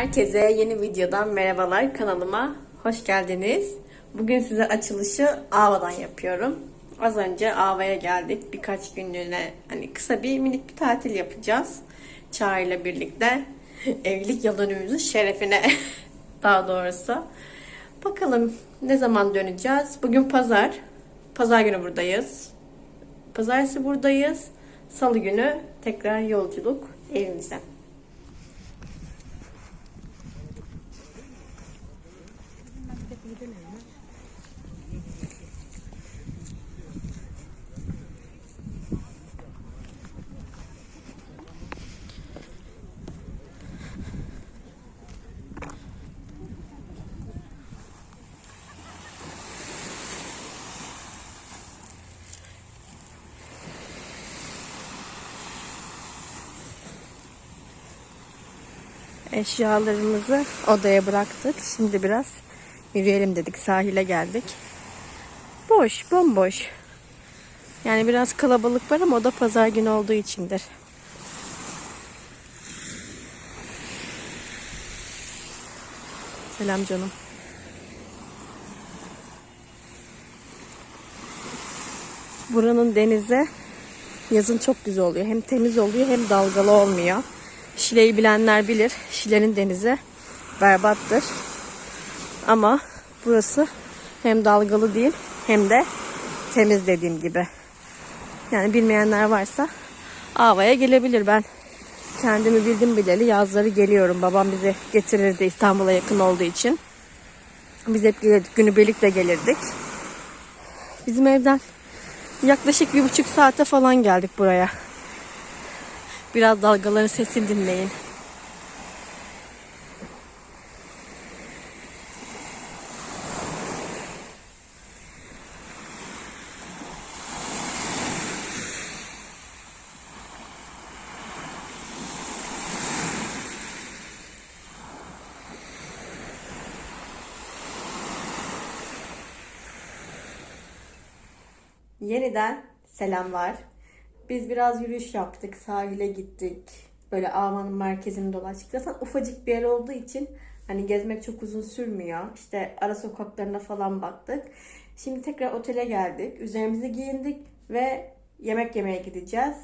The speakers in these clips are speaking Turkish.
Herkese yeni videodan merhabalar kanalıma hoş geldiniz. Bugün size açılışı Ava'dan yapıyorum. Az önce Ava'ya geldik. Birkaç günlüğüne hani kısa bir minik bir tatil yapacağız. Çağrı ile birlikte evlilik yıl dönümümüzün şerefine daha doğrusu. Bakalım ne zaman döneceğiz? Bugün pazar. Pazar günü buradayız. Pazartesi buradayız. Salı günü tekrar yolculuk evimize. Eşyalarımızı odaya bıraktık. Şimdi biraz yürüyelim dedik. Sahile geldik. Boş, bomboş. Yani biraz kalabalık var ama o da pazar günü olduğu içindir. Selam canım. Buranın denize yazın çok güzel oluyor. Hem temiz oluyor hem dalgalı olmuyor. Şile'yi bilenler bilir. Şile'nin denizi berbattır. Ama burası hem dalgalı değil hem de temiz dediğim gibi. Yani bilmeyenler varsa Ava'ya gelebilir. Ben kendimi bildim bileli yazları geliyorum. Babam bizi getirirdi İstanbul'a yakın olduğu için. Biz hep gelirdik. Günübirlik de gelirdik. Bizim evden yaklaşık bir buçuk saate falan geldik buraya. Biraz dalgaların sesini dinleyin. Yeniden selamlar. Biz biraz yürüyüş yaptık, sahile gittik. Böyle Ava'nın merkezini dolaştık. Zaten ufacık bir yer olduğu için hani gezmek çok uzun sürmüyor. İşte ara sokaklarına falan baktık. Şimdi tekrar otele geldik. Üzerimizi giyindik ve yemek yemeye gideceğiz.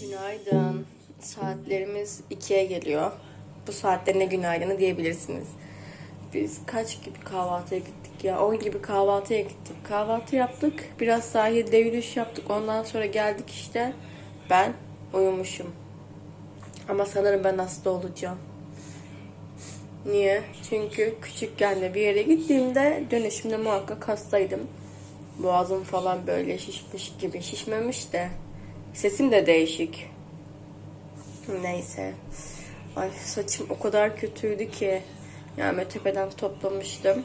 Günaydın. Saatlerimiz 2'ye geliyor. Bu saatte ne günaydını diyebilirsiniz. Biz kaç gibi kahvaltıya gittik ya? 10 gibi kahvaltıya gittik. Kahvaltı yaptık. Biraz sahilde yürüyüş yaptık. Ondan sonra geldik işte. Ben uyumuşum. Ama sanırım ben hasta olacağım. Niye? Çünkü küçükken de bir yere gittiğimde dönüşümde muhakkak hastaydım. Boğazım falan böyle şişmiş gibi. Şişmemiş de. Sesim de değişik. Neyse. Ay saçım o kadar kötüydü ki. Yani tepeden toplamıştım.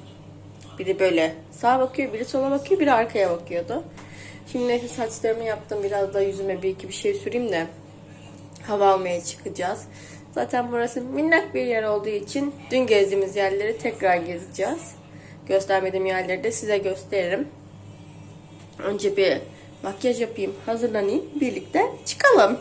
Biri böyle sağa bakıyor, biri sola bakıyor, biri arkaya bakıyordu. Şimdi neyse saçlarımı yaptım. Biraz da yüzüme bir iki bir şey süreyim de hava almaya çıkacağız. Zaten burası minnak bir yer olduğu için dün gezdiğimiz yerleri tekrar gezeceğiz. Göstermediğim yerleri de size gösteririm. Önce bir makyaj yapayım, hazırlanayım. Birlikte çıkalım.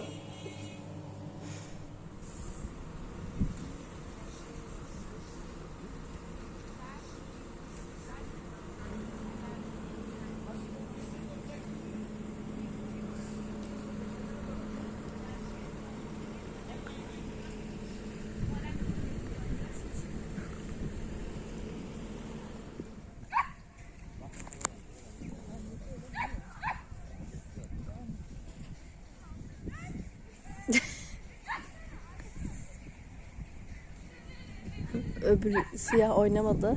Öbürü siyah oynamadı.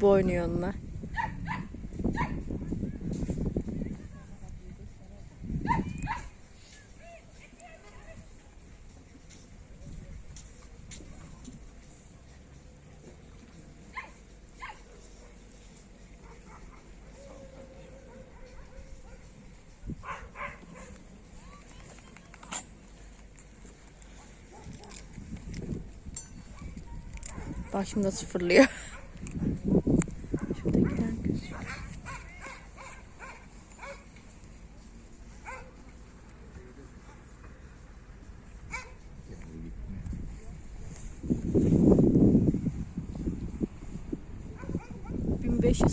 Bu oynuyor onunla. Karşımda nasıl fırlıyor. Şuradakiler gözüküyor.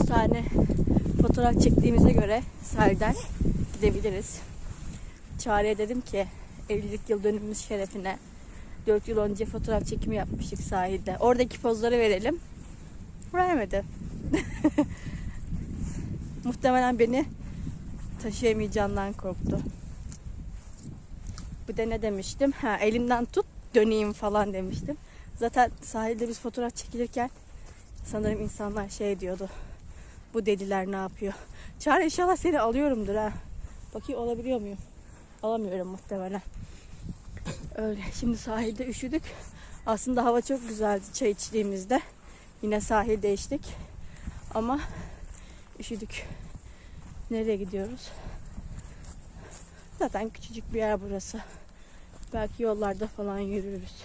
tane fotoğraf çektiğimize göre sahilden gidebiliriz. Çağrı'ya dedim ki evlilik yıl dönümümüz şerefine 4 yıl önce fotoğraf çekimi yapmıştık sahilde. Oradaki pozları verelim. Vermedi. Muhtemelen beni taşıyamayacağından korktu. Bir de ne demiştim? Ha, elimden tut döneyim falan demiştim. Zaten sahilde biz fotoğraf çekilirken sanırım insanlar şey diyordu. Bu dediler ne yapıyor? Çağrı inşallah seni alıyorumdur ha. Bakayım olabiliyor muyum? Alamıyorum muhtemelen. Öyle. Şimdi sahilde üşüdük. Aslında hava çok güzeldi çay içtiğimizde. Yine sahilde içtik. Ama üşüdük. Nereye gidiyoruz? Zaten küçücük bir yer burası. Belki yollarda falan yürürüz.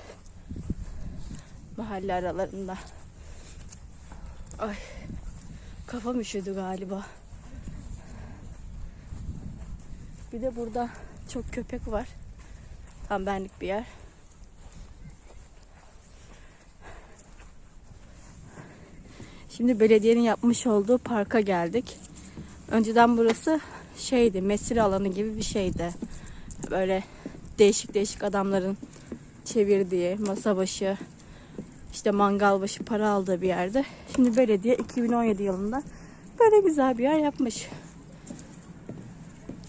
Mahalle aralarında. Ay. Kafam üşüdü galiba. Bir de burada çok köpek var. Tam benlik bir yer. Şimdi belediyenin yapmış olduğu parka geldik. Önceden burası şeydi, mesire alanı gibi bir şeydi. Böyle değişik değişik adamların çevirdiği, masa başı, işte mangal başı para aldığı bir yerde. Şimdi belediye 2017 yılında böyle güzel bir yer yapmış.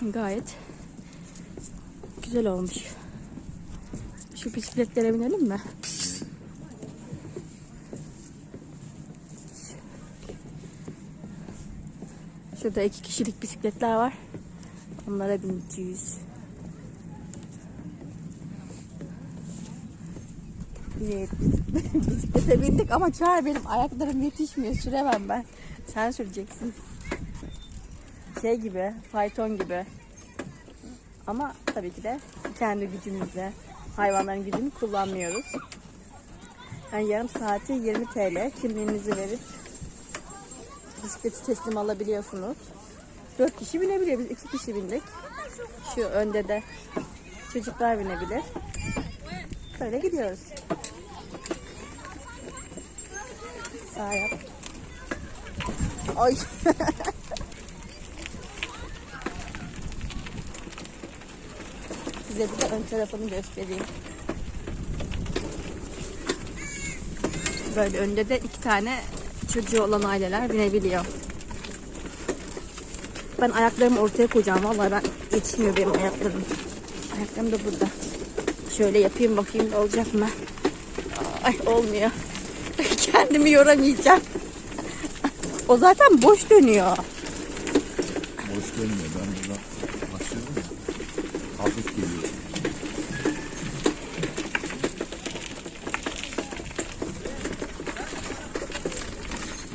Gayet güzel olmuş. Şu bisikletlere binelim mi? Şurada iki kişilik bisikletler var. Onlara bineceğiz. Evet, bisiklete bindik ama çağır benim ayaklarım yetişmiyor. Süremem ben. Sen süreceksin. Şey gibi, fayton gibi. Ama tabii ki de kendi gücümüzle hayvanların gücünü kullanmıyoruz. Yani yarım saati 20 TL kimliğinizi verip bisikleti teslim alabiliyorsunuz. 4 kişi binebiliyor. Biz 2 kişi bindik. Şu önde de çocuklar binebilir. Böyle gidiyoruz. Sağ yap. Ay. Size bir de ön tarafını göstereyim. Böyle önde de iki tane çocuğu olan aileler binebiliyor. Ben ayaklarımı ortaya koyacağım. Vallahi ben yetişmiyor benim ayaklarım. Ayaklarım da burada. Şöyle yapayım bakayım olacak mı? Ay olmuyor. Kendimi yoramayacağım. o zaten boş dönüyor. Boş dönmüyor. Ben burada başlıyorum ya. Hafif geliyor.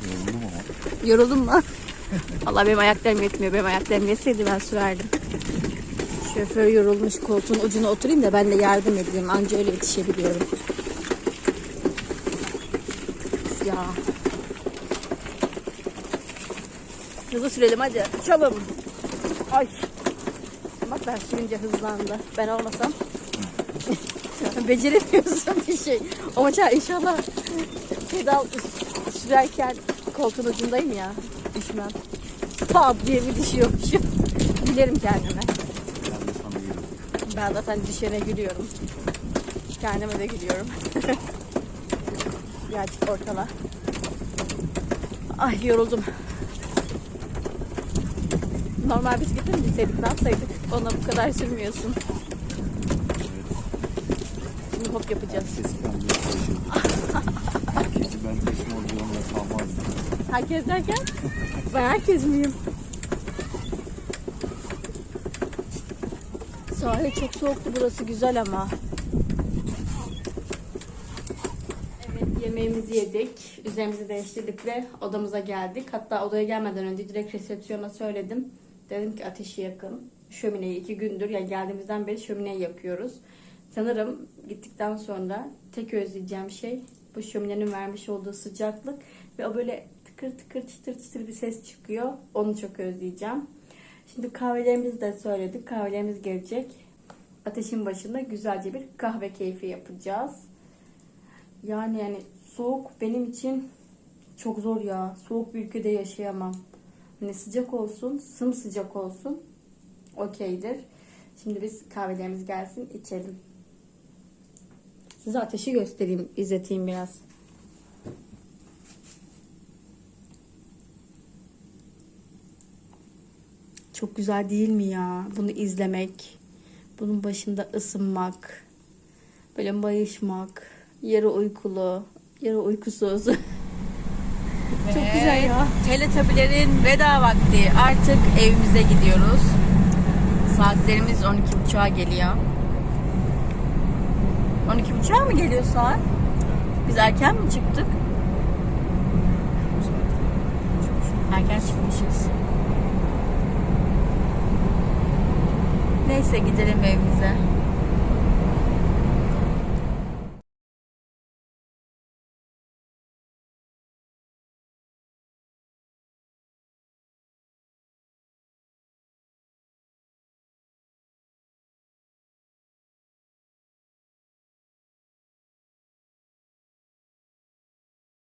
Yoruldum ama. Yoruldun mu? Allah benim ayaklarım yetmiyor. Benim ayaklarım yetseydi ben sürerdim. Şoför yorulmuş koltuğun ucuna oturayım da ben de yardım edeyim. Anca öyle yetişebiliyorum. Ya. Hızlı sürelim hadi. Çalım. Ay. Bak ben sürünce hızlandı. Ben olmasam. Beceremiyorsun bir şey. Ama inşallah pedal sürerken koltuğun ucundayım ya. Düşmem. Pat diye bir düşüyormuşum. Gülerim kendime. Ben de. Ben zaten düşene gülüyorum. Kendime de gülüyorum. Birazcık ortala. Ay yoruldum. Normal bisiklete mi binseydik ne yapsaydık? Ona bu kadar sürmüyorsun. Şimdi hop yapacağız. İkinci ben taşıma olacağımda kalmazdım. Herkes derken ben herkes miyim? Sahil çok soğuktu burası güzel ama. Evet yemeğimizi yedik. Üzerimizi değiştirdik ve odamıza geldik. Hatta odaya gelmeden önce direkt resepsiyona söyledim. Dedim ki ateşi yakın. Şömineyi iki gündür yani geldiğimizden beri şömineyi yakıyoruz. Sanırım gittikten sonra tek özleyeceğim şey bu şöminenin vermiş olduğu sıcaklık ve o böyle tıkır tıkır çıtır çıtır bir ses çıkıyor. Onu çok özleyeceğim. Şimdi kahvelerimizi de söyledik. Kahvelerimiz gelecek. Ateşin başında güzelce bir kahve keyfi yapacağız. Yani yani soğuk benim için çok zor ya. Soğuk bir ülkede yaşayamam. Hani sıcak olsun, sımsıcak olsun. Okeydir. Şimdi biz kahvelerimiz gelsin içelim. Size ateşi göstereyim, izleteyim biraz. Çok güzel değil mi ya? Bunu izlemek, bunun başında ısınmak, böyle mayışmak, yarı uykulu, yarı uykusuz. Çok güzel ya. Teletabilerin veda vakti. Artık evimize gidiyoruz. Saatlerimiz 12.30'a geliyor. 12.30'a mı geliyor saat? Biz erken mi çıktık? Erken çıkmışız. Neyse gidelim evimize.